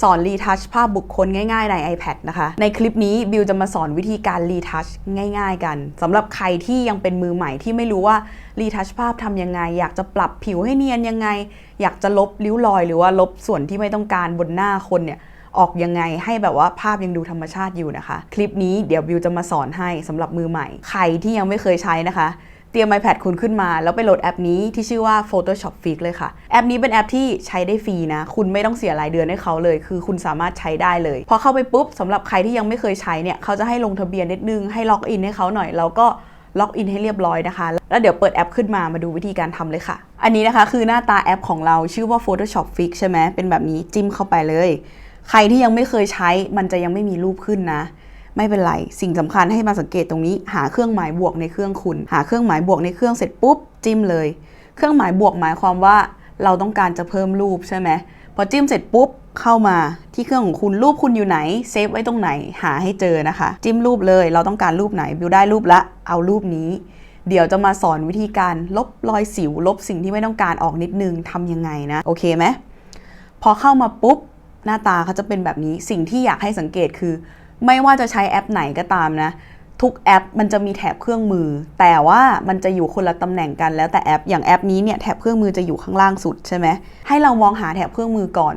สอนรีทัชภาพบุคคลง่ายๆใน iPad นะคะ ในคลิปนี้บิวจะมาสอนวิธีการรีทัชง่ายๆกันสำหรับใครที่ยังเป็นมือใหม่ที่ไม่รู้ว่ารีทัชภาพทำยังไง อยากจะปรับผิวให้เนียนยังไง อยากจะลบริ้วรอย หรือว่าลบส่วนที่ไม่ต้องการบนหน้าคนเนี่ยออกยังไงให้แบบว่าภาพยังดูธรรมชาติอยู่นะคะ คลิปนี้เดี๋ยวบิวจะมาสอนให้สำหรับมือใหม่ ใครที่ยังไม่เคยใช้นะคะ เตรียม iPad คุณขึ้นมา แล้วไปโหลดแอปนี้ที่ชื่อว่า Photoshop Fix เลยค่ะ แอปนี้เป็นแอปที่ใช้ได้ฟรีนะ คุณไม่ต้องเสียรายเดือนให้เขาเลย คือคุณสามารถใช้ได้เลย พอเข้าไปปุ๊บสำหรับใครที่ยังไม่เคยใช้เนี่ยเขาจะให้ลงทะเบียนนิดนึงให้ล็อกอินให้เขาหน่อยแล้วก็ล็อกอินให้เรียบร้อยนะคะ แล้วเดี๋ยวเปิดแอปขึ้นมามาดูวิธีการทำเลยค่ะ อันนี้นะคะคือหน้าตาแอปของเราชื่อว่า Photoshop Fix ใช่ไหมเป็นแบบนี้จิ้มเข้าไปเลย ใครที่ยังไม่เคยใช้มันจะยังไม่มีรูปขึ้นนะ ไม่เป็นไรสิ่งสำคัญให้มาสังเกตตรงนี้ หาเครื่องหมายบวกในเครื่องคุณ หาเครื่องหมายบวกในเครื่องเสร็จปุ๊บจิ้มเลย เครื่องหมายบวกหมายความว่าเราต้องการจะเพิ่มรูปใช่ไหมพอจิ้มเสร็จปุ๊บเข้ามาที่เครื่องของคุณรูปคุณอยู่ไหนเซฟไว้ตรงไหนหาให้เจอนะคะ จิ้มรูปเลยเราต้องการรูปไหนบิวได้รูปละเอารูปนี้ เดี๋ยวจะมาสอนวิธีการลบรอยสิว ลบสิ่งที่ไม่ต้องการออกนิดนึงทำยังไงนะโอเคไหมพอเข้ามาปุ๊บหน้าตาเขาจะเป็นแบบนี้สิ่งที่อยากให้สังเกตคือ ไม่ว่าจะใช้แอปไหนก็ตามนะ ทุกแอปมันจะมีแถบเครื่องมือ แต่ว่ามันจะอยู่คนละตำแหน่งกันแล้วแต่แอปอย่างแอปนี้เนี่ยแถบเครื่องมือจะอยู่ข้างล่างสุดใช่ไหมให้เรามองหาแถบเครื่องมือก่อน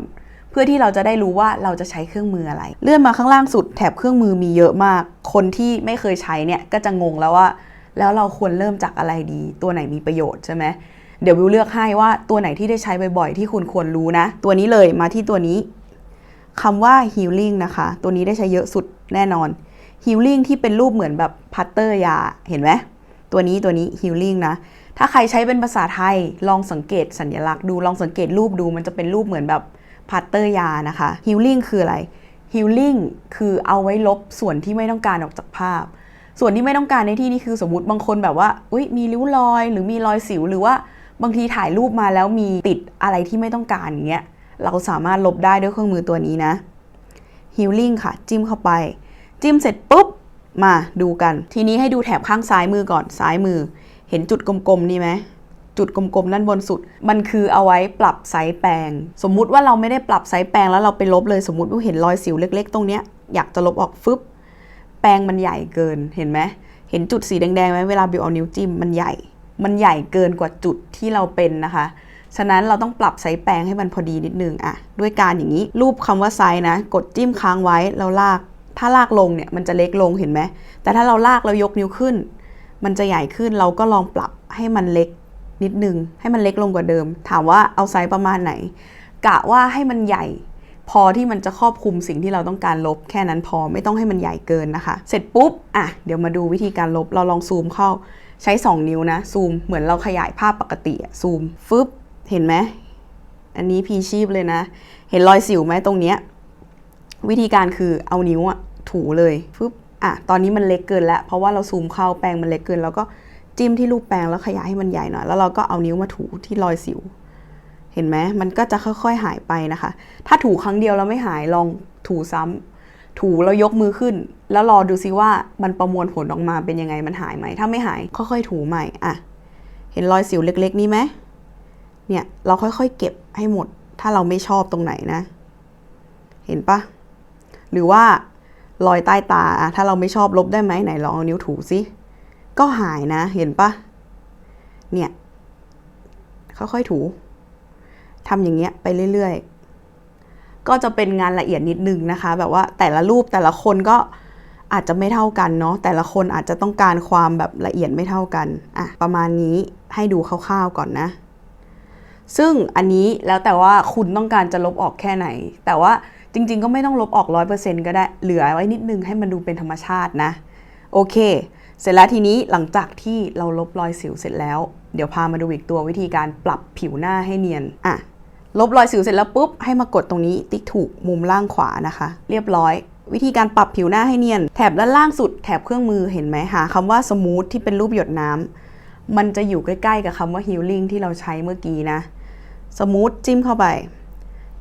เพื่อที่เราจะได้รู้ว่าเราจะใช้เครื่องมืออะไร เลื่อนมาข้างล่างสุด แถบเครื่องมือมีเยอะมาก คนที่ไม่เคยใช้เนี่ยก็จะงงแล้วว่า แล้วเราควรเริ่มจากอะไรดี ตัวไหนมีประโยชน์ใช่ไหมเดี๋ยววิวเลือกให้ว่าตัวไหนที่ได้ใช้บ่อยๆที่คุณควรรู้นะ ตัวนี้เลยมาที่ตัวนี้ คำว่า healing นะคะ ตัวนี้ได้ใช้เยอะสุดแน่นอน healing ที่เป็นรูปเหมือนแบบพัตเตอร์ยา เห็นไหม ตัวนี้ตัวนี้ healing นะ ถ้าใครใช้เป็นภาษาไทย ลองสังเกตสัญลักษณ์ดู ลองสังเกตรูปดู มันจะเป็นรูปเหมือนแบบพัตเตอร์ยานะคะ healing คืออะไร healing คือเอาไว้ลบส่วนที่ไม่ต้องการออกจากภาพ ส่วนที่ไม่ต้องการในที่นี้คือสมมติบางคนแบบว่า อุ้ยมีริ้วรอย หรือมีรอยสิว หรือว่าบางทีถ่ายรูปมาแล้วมีติดอะไรที่ไม่ต้องการอย่างเงี้ย เราสามารถลบได้ด้วยเครื่องมือตัวนี้นะ Healing ค่ะ จิ้มเข้าไป จิ้มเสร็จปุ๊บ มาดูกัน ทีนี้ให้ดูแถบข้างซ้ายมือก่อนซ้ายมือ เห็นจุดกลมๆนี่ไหมจุดกลมๆด้านบนสุด มันคือเอาไว้ปรับไซส์แปรงสมมุติว่าเราไม่ได้ปรับไซส์แปรงแล้วเราไปลบเลยสมมติว่าเห็นรอยสิวเล็ก ๆ ตรงเนี้ยอยากจะลบออกฟึบแปรงมันใหญ่เกินเห็นไหมเห็นจุดสีแดงๆไหมเวลาบิวเอานิ้วจิ้มมันใหญ่ มันใหญ่เกินกว่าจุดที่เราเป็นนะคะ ฉะนั้นเราต้องปรับไซส์แปรงให้มันพอดีนิดนึงอะด้วยการอย่างนี้รูปคำว่าไซส์นะ กดจิ้มค้างไว้แล้วลาก ถ้าลากลงเนี่ยมันจะเล็กลงเห็นไหมแต่ถ้าเราลากแล้วยกนิ้วขึ้น มันจะใหญ่ขึ้นเราก็ลองปรับให้มันเล็กนิดนึง ให้มันเล็กลงกว่าเดิม ถามว่าเอาไซส์ประมาณไหน กะว่าให้มันใหญ่ พอที่มันจะครอบคลุมสิ่งที่เราต้องการลบ แค่นั้นพอไม่ต้องให้มันใหญ่เกินนะคะ เสร็จปุ๊บอะเดี๋ยวมาดูวิธีการลบเราลองซูมเข้าใช้ 2 นิ้วนะซูมเหมือนเราขยายภาพปกติอะซูมฟึบ เห็นไหมอันนี้พีชีพเลยนะ เห็นรอยสิวไหมตรงเนี้ย วิธีการคือเอานิ้วอะถูเลยฟึบอะตอนนี้มันเล็กเกินแล้ว เพราะว่าเราซูมเข้าแปรงมันเล็กเกิน แล้วก็จิ้มที่รูปแปรงแล้วขยายให้มันใหญ่หน่อย แล้วเราก็เอานิ้วมาถูที่รอยสิว เห็นไหมมันก็จะค่อยๆหายไปนะคะ ถ้าถูครั้งเดียวแล้วไม่หายลองถูซ้ำถูแล้วยกมือขึ้น แล้วรอดูซิว่ามันประมวลผลออกมาเป็นยังไงมันหายไหมถ้าไม่หายค่อยๆถูใหม่อะเห็นรอยสิวเล็ก ๆ นี้ไหม เนี่ยเราค่อยๆเก็บให้หมด ถ้าเราไม่ชอบตรงไหนนะ เห็นปะหรือว่ารอยใต้ตา ถ้าเราไม่ชอบลบได้ไหมไหนลองเอานิ้วถูซิก็หายนะ เห็นปะเนี่ยค่อยๆถูทำอย่างเงี้ยไปเรื่อยๆ ก็จะเป็นงานละเอียดนิดนึงนะคะ แบบว่าแต่ละรูปแต่ละคนก็อาจจะไม่เท่ากันเนาะแต่ละคนอาจจะต้องการความแบบละเอียดไม่เท่ากันอะประมาณนี้ให้ดูคร่าวๆก่อนนะ ซึ่งอันนี้แล้วแต่ว่าคุณต้องการจะลบออกแค่ไหน แต่ว่าจริง ๆ ก็ไม่ต้องลบออก 100%ก็ได้ เหลือไว้นิดนึงให้มันดูเป็นธรรมชาตินะ โอเค เสร็จแล้วทีนี้หลังจากที่เราลบรอยสิวเสร็จแล้ว เดี๋ยวพามาดูอีกตัววิธีการปรับผิวหน้าให้เนียน อะ ลบรอยสิวเสร็จแล้วปุ๊บ ให้มากดตรงนี้ ติ๊กถูกมุมล่างขวานะคะ เรียบร้อย วิธีการปรับผิวหน้าให้เนียน แถบด้านล่างสุด แถบเครื่องมือเห็นไหมหาคำว่าสมูทที่เป็นรูปหยดน้ำมันจะอยู่ใกล้ๆกับคำว่า healing ที่เราใช้เมื่อกี้นะ สมูทจิ้มเข้าไป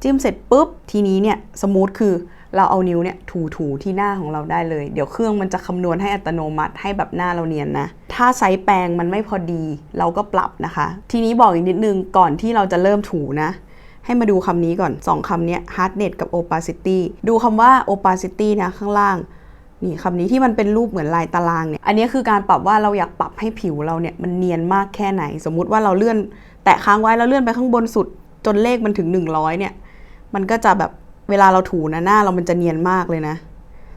จิ้มเสร็จปุ๊บทีนี้เนี่ยสมูทคือเราเอานิ้วเนี่ยถูๆที่หน้าของเราได้เลย เดี๋ยวเครื่องมันจะคำนวณให้อัตโนมัติให้แบบหน้าเราเนียนนะ ถ้าไซส์แปรงมันไม่พอดีเราก็ปรับนะคะ ทีนี้บอกอีกนิดนึงก่อนที่เราจะเริ่มถูนะ ให้มาดูคำนี้ก่อน 2คำเนี้ย hardness กับ opacity ดูคำว่า opacity นะข้างล่างนี่คำนี้ที่มันเป็นรูปเหมือนลายตารางเนี่ย อันนี้คือการปรับว่าเราอยากปรับให้ผิวเราเนี่ยมันเนียนมากแค่ไหน สมมุติว่าเราเลื่อน แตะค้างไว้แล้วเลื่อนไปข้างบนสุดจนเลขมันถึง 100 เนี่ย มันก็จะแบบเวลาเราถูนะหน้าเรามันจะเนียนมากเลยนะ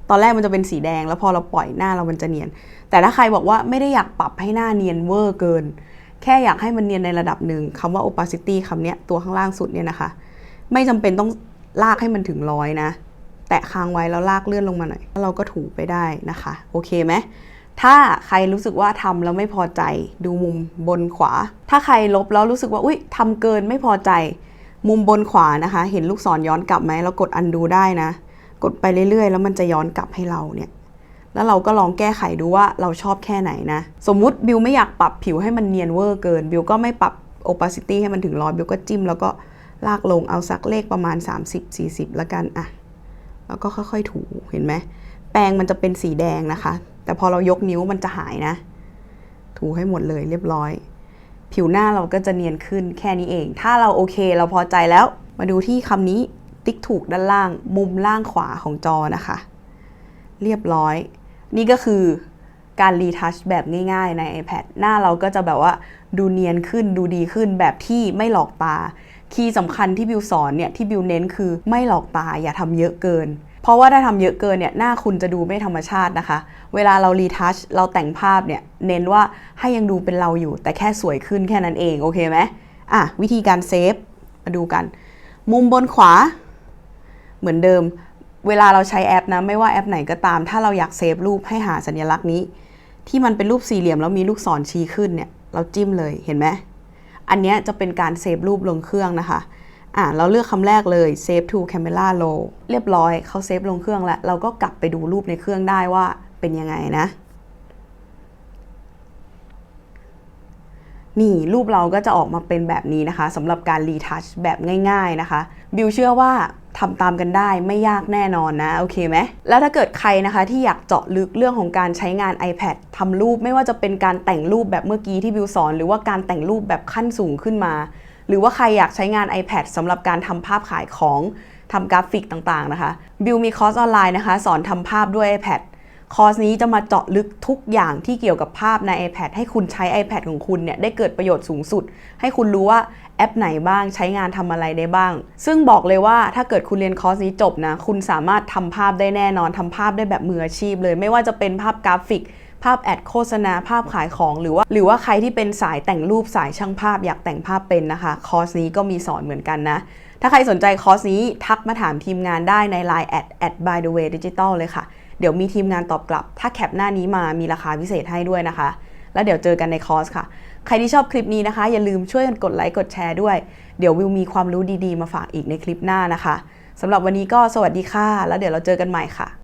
ตอนแรกมันจะเป็นสีแดง แล้วพอเราปล่อยหน้าเรามันจะเนียน แต่ถ้าใครบอกว่าไม่ได้อยากปรับให้หน้าเนียนเวอร์เกิน แค่อยากให้มันเนียนในระดับหนึ่งคำว่า opacity คำเนี้ยตัวข้างล่างสุดเนี่ยนะคะ ไม่จำเป็นต้องลากให้มันถึงร้อยนะ แตะค้างไว้แล้วลากเลื่อนลงมาหน่อย แล้วเราก็ถูไปได้นะคะ โอเคไหม ถ้าใครรู้สึกว่าทำแล้วไม่พอใจ ดูมุมบนขวา ถ้าใครลบแล้วรู้สึกว่าอุ้ยทำเกินไม่พอใจ มุมบนขวานะคะ เห็นลูกศรย้อนกลับไหมเรากด undo ได้นะ กดไปเรื่อยๆ แล้วมันจะย้อนกลับให้เราเนี่ยแล้วเราก็ลองแก้ไขดูว่าเราชอบแค่ไหนนะ สมมุติบิวไม่อยากปรับผิวให้มันเนียนเวอร์เกิน บิวก็ไม่ปรับ opacity ให้มันถึงร้อยบิวก็จิ้มแล้วก็ลากลงเอาสักเลขประมาณ 30-40 แล้วกันอะแล้วก็ค่อยๆถูเห็นไหมแปรงมันจะเป็นสีแดงนะคะ แต่พอเรายกนิ้วมันจะหายนะ ถูให้หมดเลยเรียบร้อย ผิวหน้าเราก็จะเนียนขึ้นแค่นี้เอง ถ้าเราโอเคเราพอใจแล้ว มาดูที่คำนี้ติ๊กถูกด้านล่าง มุมล่างขวาของจอนะคะ เรียบร้อย นี่ก็คือการรีทัชแบบง่ายๆใน iPad หน้าเราก็จะแบบว่าดูเนียนขึ้นดูดีขึ้นแบบที่ไม่หลอกตา คีย์สำคัญที่บิวสอนเนี่ยที่บิวเน้นคือไม่หลอกตาอย่าทำเยอะเกิน เพราะว่าถ้าทำเยอะเกินเนี่ยหน้าคุณจะดูไม่ธรรมชาตินะคะ เวลาเรารีทัชเราแต่งภาพเนี่ยเน้นว่าให้ยังดูเป็นเราอยู่ แต่แค่สวยขึ้นแค่นั้นเองโอเคไหมอะวิธีการเซฟมาดูกัน มุมบนขวา เหมือนเดิม เวลาเราใช้แอปนะไม่ว่าแอปไหนก็ตาม ถ้าเราอยากเซฟรูปให้หาสัญลักษณ์นี้ ที่มันเป็นรูปสี่เหลี่ยมแล้วมีลูกศรชี้ขึ้นเนี่ยเราจิ้มเลยเห็นไหมอันนี้จะเป็นการเซฟรูปลงเครื่องนะคะ อะเราเลือกคำแรกเลย save to camera roll เรียบร้อยเขาเซฟลงเครื่องแล้ว เราก็กลับไปดูรูปในเครื่องได้ว่าเป็นยังไงนะ นี่รูปเราก็จะออกมาเป็นแบบนี้นะคะสำหรับการรีทัชแบบง่ายๆนะคะ บิวเชื่อว่าทำตามกันได้ไม่ยากแน่นอนนะโอเคไหมแล้วถ้าเกิดใครนะคะที่อยากเจาะลึกเรื่องของการใช้งาน iPad ทำรูปไม่ว่าจะเป็นการแต่งรูปแบบเมื่อกี้ที่บิวสอน หรือว่าการแต่งรูปแบบขั้นสูงขึ้นมา หรือว่าใครอยากใช้งาน iPad สำหรับการทำภาพขายของทำกราฟิกต่างๆนะคะบิวมีคอร์สออนไลน์นะคะ สอนทำภาพด้วย iPad คอร์สนี้จะมาเจาะลึกทุกอย่างที่เกี่ยวกับภาพใน iPad ให้คุณใช้ iPad ของคุณเนี่ยได้เกิดประโยชน์สูงสุด ให้คุณรู้ว่าแอปไหนบ้างใช้งานทำอะไรได้บ้าง ซึ่งบอกเลยว่าถ้าเกิดคุณเรียนคอร์สนี้จบนะ คุณสามารถทำภาพได้แน่นอนทำภาพได้แบบมืออาชีพเลย ไม่ว่าจะเป็นภาพกราฟิก ภาพแอดโฆษณาภาพขายของหรือว่า หรือว่าใครที่เป็นสายแต่งรูปสายช่างภาพอยากแต่งภาพเป็นนะคะ คอร์สนี้ก็มีสอนเหมือนกันนะ ถ้าใครสนใจคอร์สนี้ทักมาถามทีมงานได้ใน Line แอด at by the way digital เลยค่ะ เดี๋ยวมีทีมงานตอบกลับ ถ้าแคปหน้านี้มามีราคาพิเศษให้ด้วยนะคะ แล้วเดี๋ยวเจอกันในคอร์สค่ะ ใครที่ชอบคลิปนี้นะคะ อย่าลืมช่วยกันกดไลค์กดแชร์ด้วย เดี๋ยววิวมีความรู้ดีๆ มาฝากอีกในคลิปหน้านะคะสำหรับวันนี้ก็สวัสดีค่ะ แล้วเดี๋ยวเราเจอกันใหม่ค่ะ